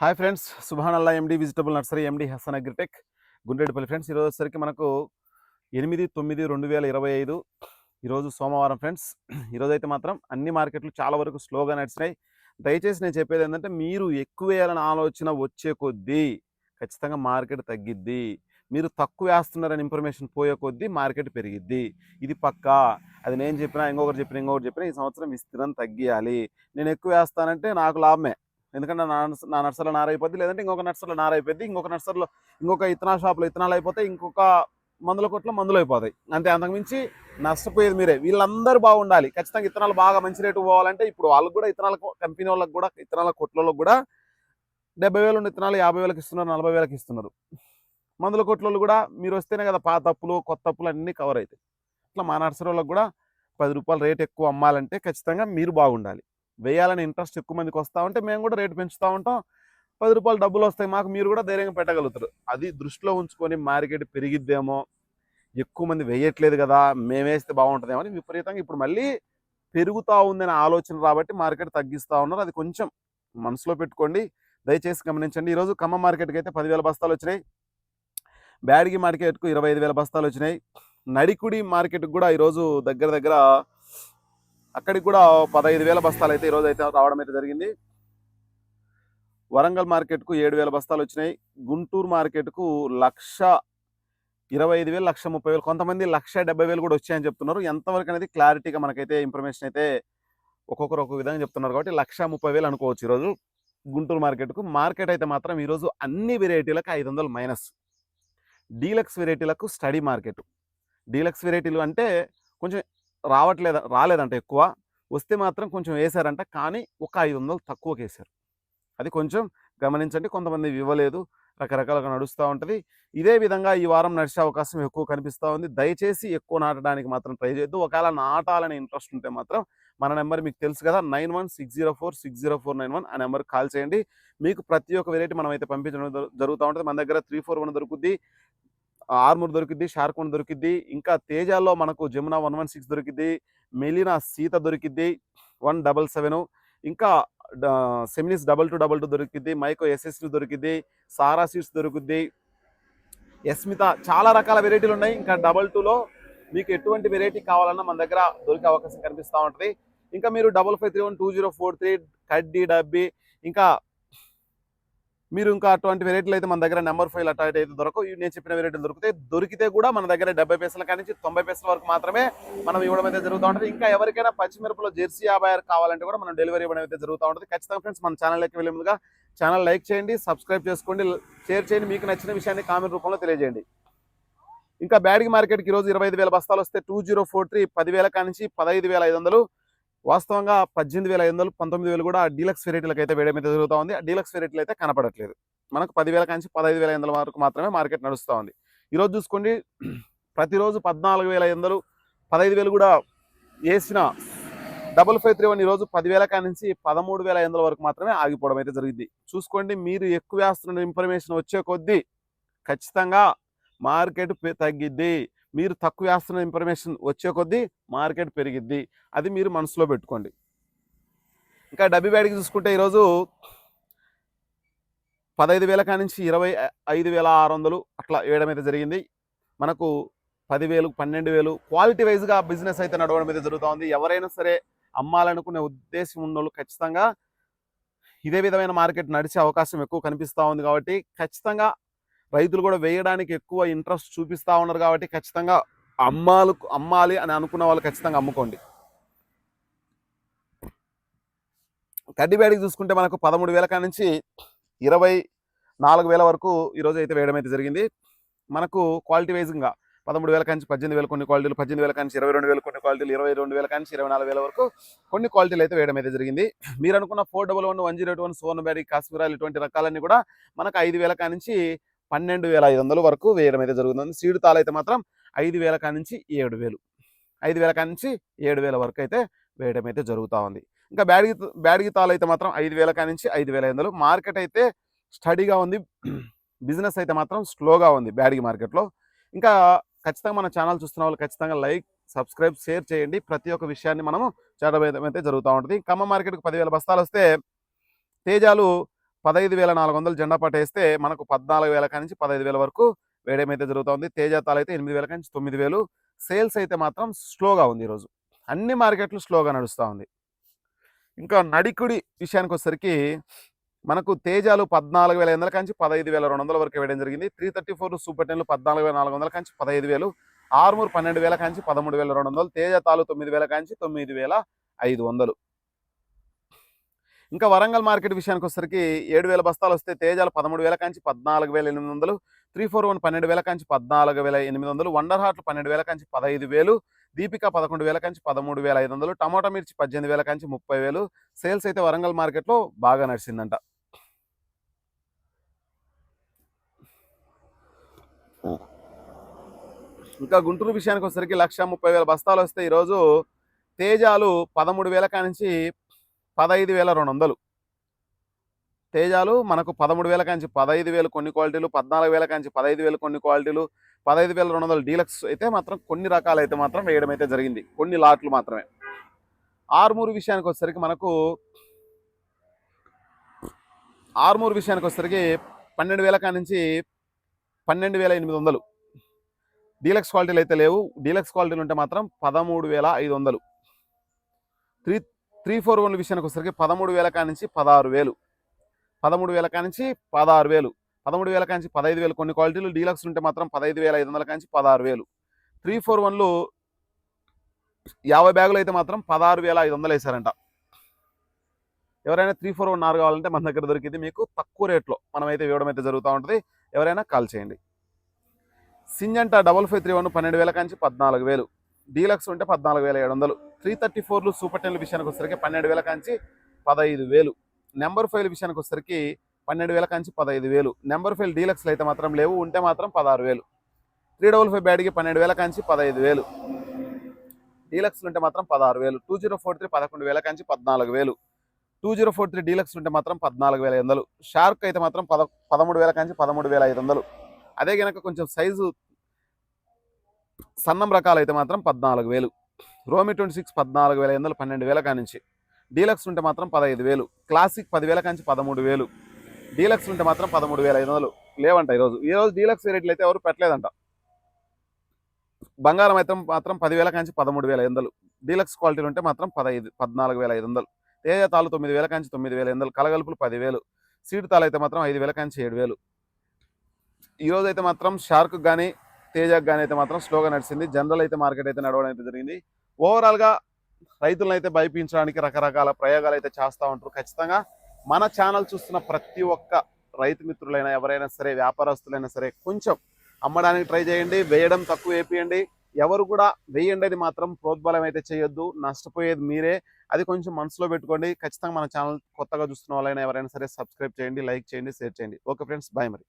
Hi friends Subhan Allah MD vegetable nursery MD Hasan Agritech Gundredupalli friends ఈరోజు వచ్చేసరికి మనకు ఎనిమిది తొమ్మిది రెండు వేల ఇరవై ఐదు ఈరోజు సోమవారం ఫ్రెండ్స్. ఈరోజు అయితే మాత్రం అన్ని మార్కెట్లు చాలా వరకు స్లోగా నడిచినాయి. దయచేసి నేను చెప్పేది ఏంటంటే మీరు ఎక్కువ వేయాలని ఆలోచన వచ్చే కొద్దీ ఖచ్చితంగా మార్కెట్ తగ్గిద్ది. మీరు తక్కువ వేస్తున్నారని ఇన్ఫర్మేషన్ పోయే కొద్దీ మార్కెట్ పెరిగిద్ది. ఇది పక్కా? అది నేను చెప్పినా ఇంకొకరు చెప్పిన ఇంకొకరు చెప్పినా ఈ సంవత్సరం విస్తీర్ణం తగ్గియాలి. నేను ఎక్కువ వేస్తానంటే నాకు లాభమే. ఎందుకంటే నా నా నర్సరీలో నారైపోద్ది లేదంటే ఇంకొక నర్సరీలో నారైపోద్ది ఇంకొక నర్సరీలో ఇంకొక ఇత్తనాల షాప్లో ఇత్తనాలు అయిపోతాయి ఇంకొక మందుల కొట్లో మందులు అయిపోతాయి. అంతే అంతకుమించి నష్టపోయేది మీరే. వీళ్ళందరూ బాగుండాలి. ఖచ్చితంగా ఇత్తనాలు బాగా మంచి రేటు పోవాలంటే ఇప్పుడు వాళ్ళకి కూడా ఇత్తనాల కంపెనీ వాళ్ళకి కూడా ఇత్తనాల కొట్లలో కూడా డెబ్బై వేలు ఉన్న ఇత్తనాలు యాభై వేలకు ఇస్తున్నారు నలభై వేలకు ఇస్తున్నారు. మందుల కొట్లలో కూడా మీరు వస్తేనే కదా పాత అప్పులు కొత్త అప్పులు అన్నీ కవర్ అవుతాయి. ఇట్లా మా నర్సరీ వాళ్ళకి కూడా పది రూపాయలు రేట్ ఎక్కువ అమ్మాలంటే ఖచ్చితంగా మీరు బాగుండాలి. వేయాలని ఇంట్రెస్ట్ ఎక్కువ మందికి వస్తూ ఉంటే మేము కూడా రేటు పెంచుతూ ఉంటాం. పది రూపాయలు డబ్బులు వస్తాయి మాకు మీరు కూడా ధైర్యంగా పెట్టగలుగుతారు. అది దృష్టిలో ఉంచుకొని మార్కెట్ పెరిగిద్దేమో ఎక్కువ మంది వేయట్లేదు కదా మేమేస్తే బాగుంటుందేమో అని విపరీతంగా ఇప్పుడు మళ్ళీ పెరుగుతూ ఉందనే ఆలోచన కాబట్టి మార్కెట్ తగ్గిస్తూ ఉన్నారు. అది కొంచెం మనసులో పెట్టుకోండి. దయచేసి గమనించండి. ఈరోజు ఖమ్మం మార్కెట్కి అయితే పదివేల బస్తాలు వచ్చినాయి. బ్యాడ్గి మార్కెట్కు ఇరవై ఐదు వేల బస్తాలు వచ్చినాయి. నడికుడి మార్కెట్కి కూడా ఈరోజు దగ్గర దగ్గర అక్కడికి కూడా పదహైదు వేల బస్తాలు అయితే ఈరోజు అయితే రావడం అయితే జరిగింది. వరంగల్ మార్కెట్కు ఏడు వేల బస్తాలు వచ్చినాయి. గుంటూరు మార్కెట్కు లక్ష ఇరవై ఐదు వేలు లక్ష ముప్పై వేలు కొంతమంది లక్ష డెబ్బై వేలు కూడా వచ్చాయని చెప్తున్నారు. ఎంతవరకు అనేది క్లారిటీగా మనకైతే ఇన్ఫర్మేషన్ అయితే ఒక్కొక్కరు ఒక్కొక్క విధంగా చెప్తున్నారు కాబట్టి లక్ష ముప్పై వేలు అనుకోవచ్చు ఈరోజు గుంటూరు మార్కెట్కు. మార్కెట్ అయితే మాత్రం ఈరోజు అన్ని వెరైటీలకు ఐదు వందలు మైనస్. డీలక్స్ వెరైటీలకు స్టడీ మార్కెట్. డీలక్స్ వెరైటీలు అంటే కొంచెం రావట్లేదు రాలేదంట ఎక్కువ. వస్తే మాత్రం కొంచెం వేశారంట కానీ ఒక ఐదు వందలు తక్కువకి వేశారు అది కొంచెం గమనించండి. కొంతమంది ఇవ్వలేదు. రకరకాలుగా నడుస్తూ ఉంటుంది. ఇదే విధంగా ఈ వారం నడిచే అవకాశం ఎక్కువ కనిపిస్తూ ఉంది. దయచేసి ఎక్కువ నాటడానికి మాత్రం ట్రై చేయొద్దు. ఒకవేళ నాటాలని ఇంట్రెస్ట్ ఉంటే మాత్రం మన నెంబర్ మీకు తెలుసు కదా nine one six zero four six zero four nine one ఆ నెంబర్ కాల్ చేయండి. మీకు ప్రతి ఒక్క వెరైటీ మనం అయితే పంపించడం జరుగుతూ ఉంటుంది. మన దగ్గర త్రీ ఫోర్ వన్ దొరుకుద్ది. ఆర్మూర్ దొరికిద్ది షార్కోన్ దొరికిద్ది ఇంకా తేజాల్లో మనకు జమునా వన్ వన్ సిక్స్ దొరికిద్ది మెలినా సీత దొరికిద్ది వన్ డబల్ సెవెన్ ఇంకా Seminis double two double two దొరికిద్ది మైకో ఎస్ఎస్లు దొరికిద్ది సారా సీడ్స్ దొరుకుద్ది ఎస్మిత చాలా రకాల వెరైటీలు ఉన్నాయి. ఇంకా డబల్ టూలో మీకు ఎటువంటి వెరైటీ కావాలన్నా మన దగ్గర దొరికే అవకాశం కనిపిస్తూ ఉంటుంది. ఇంకా మీరు double five three one two zero four three కడ్డీ డబ్బీ ఇంకా మీరు ఇంకా అటువంటి వెరైటీలు అయితే మన దగ్గర నెంబర్ ఫైవ్ అటు అయితే దొరకవు. నేను చెప్పిన వెరైటీలు దొరికితే దొరికితే కూడా మన దగ్గర డెబ్బై పైసల నుంచి తొంభై పైసల వరకు మాత్రమే మనం ఇవ్వడం అయితే జరుగుతూ ఉంటుంది. ఇంకా ఎవరికైనా పచ్చిమిరపలో జెర్సీ యాభై ఆరు కావాలంటే కూడా మనం డెలివరీ ఇవ్వడం అయితే జరుగుతూ ఉంటుంది. ఖచ్చితంగా ఫ్రెండ్స్ మన ఛానల్లోకి వెళ్ళే ముందుగా ఛానల్ లైక్ చేయండి సబ్స్క్రైబ్ చేసుకోండి షేర్ చేయండి. మీకు నచ్చిన విషయాన్ని కామెంట్ రూపంలో తెలియజేయండి. ఇంకా బ్యాడ్గి మార్కెట్కి ఈరోజు ఇరవై ఐదు వేల బస్తాలు వస్తే టూ జీరో ఫోర్ త్రీ పదివేల కానించి పదహైదు వేల ఐదు వందలు వాస్తవంగా పద్దెనిమిది వేల ఐదు వందలు పంతొమ్మిది వేలు కూడా డీలక్స్ వెరైటీలకు అయితే వేయడం అయితే జరుగుతూ ఉంది ఆ డీలక్స్ వెరైటీలు అయితే కనపడట్లేదు. మనకు పదివేల కాంచి పదహైదు వేల ఐదు వరకు మాత్రమే మార్కెట్ నడుస్తూ ఉంది ఈరోజు చూసుకోండి ప్రతిరోజు పద్నాలుగు వేల ఐదు వందలు పదహైదు వేలు కూడా వేసిన డబుల్ ఫైవ్ త్రీ వన్ ఈరోజు పదివేల కానించి పదమూడు వేల ఐదు వరకు మాత్రమే ఆగిపోవడం అయితే జరిగింది. చూసుకోండి మీరు ఎక్కువ వేస్తున్న ఇన్ఫర్మేషన్ వచ్చే కొద్దీ ఖచ్చితంగా మార్కెట్ తగ్గిద్ది. మీరు తక్కువ వేస్తున్న ఇన్ఫర్మేషన్ వచ్చే కొద్దీ మార్కెట్ పెరిగిద్ది. అది మీరు మనసులో పెట్టుకోండి. ఇంకా డబ్బి బ్యాడ్కి చూసుకుంటే ఈరోజు పదహైదు వేల కానించి ఇరవై ఐదు వేల ఆరు వందలు అట్లా వేయడం అయితే జరిగింది. మనకు పదివేలు పన్నెండు వేలు క్వాలిటీ వైజ్గా బిజినెస్ అయితే నడవడం అయితే జరుగుతూ ఉంది. ఎవరైనా సరే అమ్మాలనుకునే ఉద్దేశం ఉన్నోళ్ళు ఖచ్చితంగా ఇదే విధమైన మార్కెట్ నడిచే అవకాశం ఎక్కువ కనిపిస్తూ ఉంది కాబట్టి ఖచ్చితంగా రైతులు కూడా వేయడానికి ఎక్కువ ఇంట్రెస్ట్ చూపిస్తూ ఉన్నారు కాబట్టి ఖచ్చితంగా అమ్మాలు అమ్మాలి అని అనుకున్న వాళ్ళు ఖచ్చితంగా అమ్ముకోండి. కడ్డీ బ్యాడ్కి చూసుకుంటే మనకు పదమూడు వేల కాడ నుంచి ఇరవై నాలుగు వేల వరకు ఈరోజు అయితే వేయడం అయితే జరిగింది. మనకు క్వాలిటీ వైజ్గా పదమూడు వేల కాంచి పద్దెనిమిది వేల కొన్ని క్వాలిటీలు పద్దెనిమిది వేల కాంచి ఇరవై రెండు వేలు కొన్ని క్వాలిటీలు ఇరవై రెండు వేల కాంచి ఇరవై నాలుగు వేల వరకు కొన్ని క్వాలిటీలు అయితే వేయడం అయితే జరిగింది. మీరు అనుకున్న four double one one zero one సోన్ బ్యారీ కాశ్మీరాలు ఇటువంటి రకాలన్నీ కూడా మనకు ఐదు వేల కానించి పన్నెండు వేల ఐదు వందల వరకు వేయడం అయితే జరుగుతుంది. సీడు తాలు అయితే మాత్రం ఐదు వేల కానించి ఏడు వేలు. ఐదు వేల కానించి ఏడు వేల వరకు అయితే వేయడం అయితే జరుగుతూ ఉంది. ఇంకా బ్యాడ్గి బ్యాడ్గి తాలు అయితే మాత్రం ఐదు వేల కానించి ఐదు వేల ఐదు వందలు. మార్కెట్ అయితే స్టడీగా ఉంది. బిజినెస్ అయితే మాత్రం స్లోగా ఉంది బ్యాడ్గి మార్కెట్లో. ఇంకా ఖచ్చితంగా మన ఛానల్ చూస్తున్న వాళ్ళు ఖచ్చితంగా లైక్ సబ్స్క్రైబ్ షేర్ చేయండి. ప్రతి ఒక్క విషయాన్ని మనము చేయడం అయితే జరుగుతూ ఉంటుంది. ఖమ్మం మార్కెట్కి పదివేల బస్తాలు వస్తే తేజాలు పదహైదు వేల నాలుగు వందలు జెండా పాట వేస్తే మనకు పద్నాలుగు వేల కాడి నుంచి పదహైదు వేల వరకు వేయడం అయితే జరుగుతుంది. తేజాతాలు అయితే ఎనిమిది వేల కాడి నుంచి తొమ్మిది వేలు. సేల్స్ అయితే మాత్రం స్లోగా ఉంది ఈరోజు. అన్ని మార్కెట్లు స్లోగా నడుస్తూ ఉంది. ఇంకా నడికుడి విషయానికి వచ్చేసరికి మనకు తేజాలు పద్నాలుగు వేల ఎనిమిది కాంచి పదహైదు వేల రెండు వందల వరకు వేయడం జరిగింది. త్రీ థర్టీ ఫోర్ సూపర్ టెన్లు పద్నాలుగు వేల నాలుగు వందల కాంచి పదహైదు వేలు. ఆర్మూర్ పన్నెండు వేల కాంచి పదమూడు వేల రెండు వందలు. తేజతాలు తొమ్మిది వేల కాంచి తొమ్మిది వేల ఐదు వందలు. ఇంకా వరంగల్ మార్కెట్ విషయానికి వచ్చేసరికి ఏడు వేల బస్తాలు వస్తే తేజాలు పదమూడు వేల కాంచి పద్నాలుగు వేల ఎనిమిది వందలు త్రీ ఫోర్ వన్ పన్నెండు వేల కాంచి పద్నాలుగు వేల ఎనిమిది వందలు వండర్ హాట్లు పన్నెండు వేల కాంచి పదహైదు వేలు దీపిక పదకొండు వేల కాంచి పదమూడు వేల ఐదు వందలు టమాటా మిర్చి పద్దెనిమిది వేల కాంచి ముప్పై వేలు. సేల్స్ అయితే వరంగల్ మార్కెట్లో బాగా నడిచిందంట. ఇంకా గుంటూరు విషయానికి వచ్చరికి లక్ష ముప్పై వేల బస్తాలు వస్తే ఈరోజు తేజాలు పదమూడు వేల కానించి పదహైదు వేల రెండు వందలు. తేజాలు మనకు పదమూడు వేల కాంచి పదహైదు వేలు కొన్ని క్వాలిటీలు పద్నాలుగు వేల కాంచి పదహైదు వేలు కొన్ని క్వాలిటీలు పదహైదు వేల రెండు వందలు డీలక్స్ అయితే మాత్రం కొన్ని రకాలు అయితే మాత్రం వేయడం అయితే జరిగింది. కొన్ని లాట్లు మాత్రమే. ఆర్మూర్ విషయానికి వచ్చేసరికి మనకు ఆర్మూర్ విషయానికి వచ్చేసరికి పన్నెండు వేల కానించి పన్నెండు వేల ఎనిమిది వందలు. డీలక్స్ క్వాలిటీలు అయితే లేవు. డీలక్స్ క్వాలిటీలు ఉంటే మాత్రం పదమూడు వేల ఐదు వందలు. త్రీ త్రీ ఫోర్ వన్ విషయానికి వచ్చేసరికి పదమూడు వేల కానించి పదహారు వేలు. పదమూడు వేల కానించి పదహారు వేలు. పదమూడు వేల కాంచి పదహైదు వేలు. కొన్ని క్వాలిటీలు డీలక్స్ ఉంటే మాత్రం పదహైదు వేల ఐదు వందల కాంచి పదహారు వేలు. త్రీ ఫోర్ వన్లు యాభై బ్యాగులు అయితే మాత్రం పదహారు వేల ఐదు వందలు వేసారంట ఎవరైనా త్రీ ఫోర్ వన్ ఆరు కావాలంటే మన దగ్గర దొరికింది మీకు తక్కువ రేట్లో. మనం అయితే ఇవ్వడం అయితే జరుగుతూ ఉంటుంది. ఎవరైనా కాల్ చేయండి. Syngenta double five three one పన్నెండు వేల కాంచి పద్నాలుగు వేలు. డీలక్స్ ఉంటే పద్నాలుగు వేల ఏడు వందలు. త్రీ థర్టీ ఫోర్లు సూపర్ టెన్ల విషయానికి వచ్చేసరికి పన్నెండు వేల కాంచి పదహైదు వేలు. నెంబర్ ఫైవ్ విషయానికి వచ్చేసరికి పన్నెండు వేల కాంచి పదహైదు వేలు. నెంబర్ ఫైవ్ డీలక్స్లు అయితే మాత్రం లేవు ఉంటే మాత్రం పదహారు వేలు. త్రీ డబల్ ఫైవ్ బ్యాడ్కి పన్నెండు వేల కాంచి పదహైదు వేలు. డీలక్స్లు ఉంటే మాత్రం పదహారు వేలు. టూ జీరో ఫోర్ త్రీ పదకొండు వేల కాంచి పద్నాలుగు వేలు. Two zero four three deluxe ఉంటే మాత్రం పద్నాలుగు వేల ఐదు వందలు. షార్క్ అయితే మాత్రం పద పదమూడు వేల కాంచి పదమూడు వేల ఐదు వందలు. అదే కనుక కొంచెం సైజు సన్నం రకాలు అయితే మాత్రం పద్నాలుగు వేలు. రోమి ట్వంటీ సిక్స్ పద్నాలుగు వేల ఎనిమిది పన్నెండు వేల కానించి. డీలక్స్ ఉంటే మాత్రం పదహైదు వేలు. క్లాసిక్ పదివేల కాంచి పదమూడు వేలు. డీలక్స్ ఉంటే మాత్రం పదమూడు వేల ఐదు వందలు లేవంట ఈరోజు. ఈరోజు డీలక్స్ రేట్లు అయితే ఎవరు పెట్టలేదంట. బంగారం అయితే మాత్రం పదివేల కాంచి పదమూడు వేల ఐదు వందలు. డీలక్స్ క్వాలిటీలు ఉంటే మాత్రం పదహైదు పద్నాలుగు వేల ఐదు వందలు. తేజ తాలు తొమ్మిది వేల కాంచి తొమ్మిది వేల ఐదు వందలు. కలగలుపులు పదివేలు సీటు తాలు అయితే మాత్రం ఐదు వేల కాంచి ఏడు వేలు. ఈరోజు అయితే మాత్రం షార్క్ కానీ తేజకు కానీ అయితే మాత్రం స్లోగా నడిచింది. జనరల్ అయితే మార్కెట్ అయితే నడవడం అయితే జరిగింది. ఓవరాల్గా రైతులను అయితే భయపించడానికి రకరకాల ప్రయోగాలు అయితే చేస్తూ ఉంటారు. ఖచ్చితంగా మన ఛానల్ చూస్తున్న ప్రతి ఒక్క రైతు మిత్రులైనా ఎవరైనా సరే వ్యాపారస్తులైనా సరే కొంచెం అమ్మడానికి ట్రై చేయండి. వేయడం తక్కువ వేపియండి. ఎవరు కూడా వేయండి అది మాత్రం ప్రోద్బలం అయితే చేయొద్దు. నష్టపోయేది మీరే. అది కొంచెం మనసులో పెట్టుకోండి. ఖచ్చితంగా మన ఛానల్ కొత్తగా చూస్తున్న వాళ్ళైనా ఎవరైనా సరే సబ్స్క్రైబ్ చేయండి లైక్ చేయండి షేర్ చేయండి. ఓకే ఫ్రెండ్స్ బాయ్ మరి.